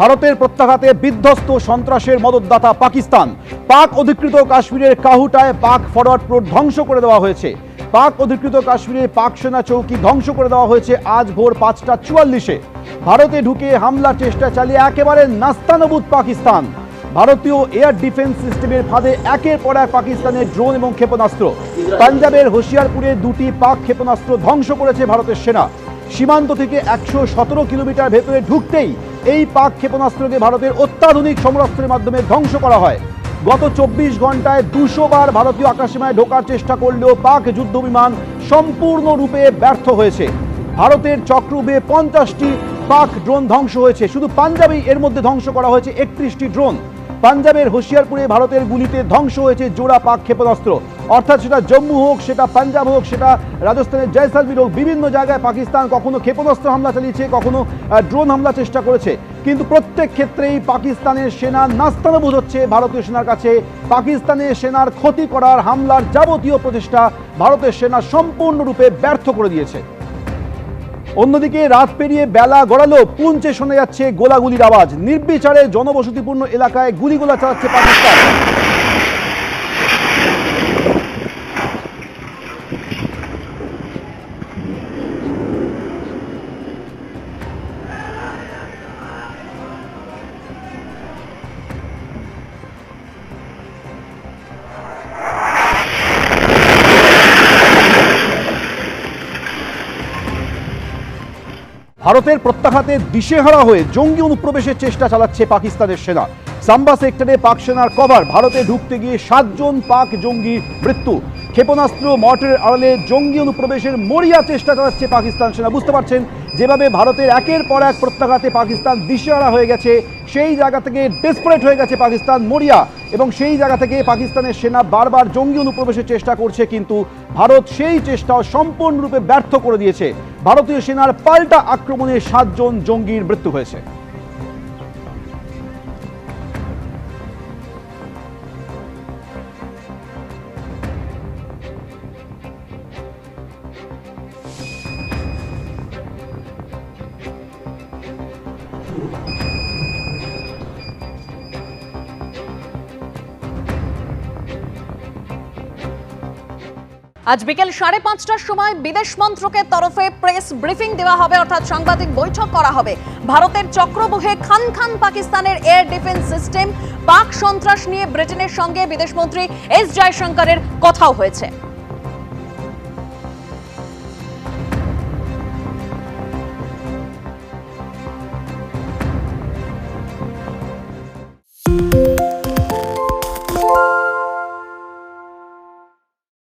ভারতের প্রত্যাঘাতে বিধ্বস্ত সন্ত্রাসের মদতদাতা পাকিস্তান। পাক অধিকৃত কাশ্মীরের কাহুটায় পাক ফরওয়ার্ড রোড ধ্বংস করে দেওয়া হয়েছে। পাক অধিকৃত কাশ্মীরে পাক সেনা চৌকি ধ্বংস করে দেওয়া হয়েছে আজ ভোর পাঁচটা চুয়াল্লিশে। ভারতে ঢুকে হামলার চেষ্টা চালিয়ে একেবারে নাস্তানবুদ পাকিস্তান। ভারতীয় এয়ার ডিফেন্স সিস্টেমের ফাঁদে একের পর এক পাকিস্তানের ড্রোন এবং ক্ষেপণাস্ত্র। পাঞ্জাবের হোশিয়ারপুরে দুটি পাক ক্ষেপণাস্ত্র ধ্বংস করেছে ভারতের সেনা। সীমান্ত থেকে একশো সতেরো কিলোমিটার ভেতরে ঢুকতেই এই পাক ক্ষেপণাস্ত্রকে ভারতের অত্যাধুনিক সমরাস্ত্রের মাধ্যমে ধ্বংস করা হয়। গত চব্বিশ ঘন্টায় দুশো বার ভারতীয় আকাশসীমায় ঢোকার চেষ্টা করলেও পাক যুদ্ধ বিমান সম্পূর্ণরূপে ব্যর্থ হয়েছে। ভারতের চক্রবে পঞ্চাশটি পাক ড্রোন ধ্বংস হয়েছে। শুধু পাঞ্জাবেই এর মধ্যে ধ্বংস করা হয়েছে একত্রিশটি ড্রোন। পাঞ্জাবের হোশিয়ারপুরে ভারতের গুলিতে ধ্বংস হয়েছে জোড়া পাক ক্ষেপণাস্ত্র। অর্থাৎ সেটা জম্মু হোক, সেটা পাঞ্জাব হোক, সেটা রাজস্থানের জয়সালমির হোক, বিভিন্ন জায়গায় পাকিস্তান কখনো ক্ষেপণাস্ত্র হামলা চালিয়েছে, কখনো ড্রোন হামলা চেষ্টা করেছে। কিন্তু প্রত্যেক ক্ষেত্রেই পাকিস্তানের সেনা নাস্তানবোধ হচ্ছে ভারতীয় সেনার কাছে। পাকিস্তানের সেনার ক্ষতি করার হামলার যাবতীয় প্রচেষ্টা ভারতের সেনা সম্পূর্ণরূপে ব্যর্থ করে দিয়েছে। অন্যদিকে রাত পেরিয়ে বেলা গড়ালো পুঞ্চে শোনা যাচ্ছে গোলাগুলির আওয়াজ। নির্বিচারে জনবসতিপূর্ণ এলাকায় গুলিগোলা চালাচ্ছে পাকিস্তান। ভারতের প্রত্যাঘাতে দিশেহারা হয়ে জঙ্গি অনুপ্রবেশের চেষ্টা চালাচ্ছে পাকিস্তানের সেনা। সাম্বা সেক্টরে পাক সেনার কভার, ভারতে ঢুকতে গিয়ে সাতজন পাক জঙ্গির মৃত্যু। ক্ষেপণাস্ত্র মর্টারের আড়ালে জঙ্গি অনুপ্রবেশের মরিয়া চেষ্টা চালাচ্ছে পাকিস্তান সেনা। বুঝতে পারছেন? যেভাবে ভারতের একের পর এক প্রত্যাঘাতে পাকিস্তান দিশেহারা হয়ে গেছে, সেই জায়গা থেকে ডেসপারেট হয়ে গেছে পাকিস্তান মরিয়া। এবং সেই জায়গা থেকে পাকিস্তানের সেনা বারবার জঙ্গি অনুপ্রবেশের চেষ্টা করছে, কিন্তু ভারত সেই চেষ্টা সম্পূর্ণরূপে ব্যর্থ করে দিয়েছে। ভারতীয় সেনার পাল্টা আক্রমণে সাতজন জঙ্গির মৃত্যু হয়েছে। আজ বিকেল সাড়ে পাঁচটার সময় বিদেশ মন্ত্রকের তরফে প্রেস ব্রিফিং দেওয়া হবে, অর্থাৎ সাংবাদিক বৈঠক করা হবে। ভারতের চক্রবুহে খান খান পাকিস্তানের এয়ার ডিফেন্স সিস্টেম, পাক সন্ত্রাস নিয়ে ব্রিটেনের সঙ্গে বিদেশমন্ত্রী এস জয়শঙ্করের কথাও হয়েছে।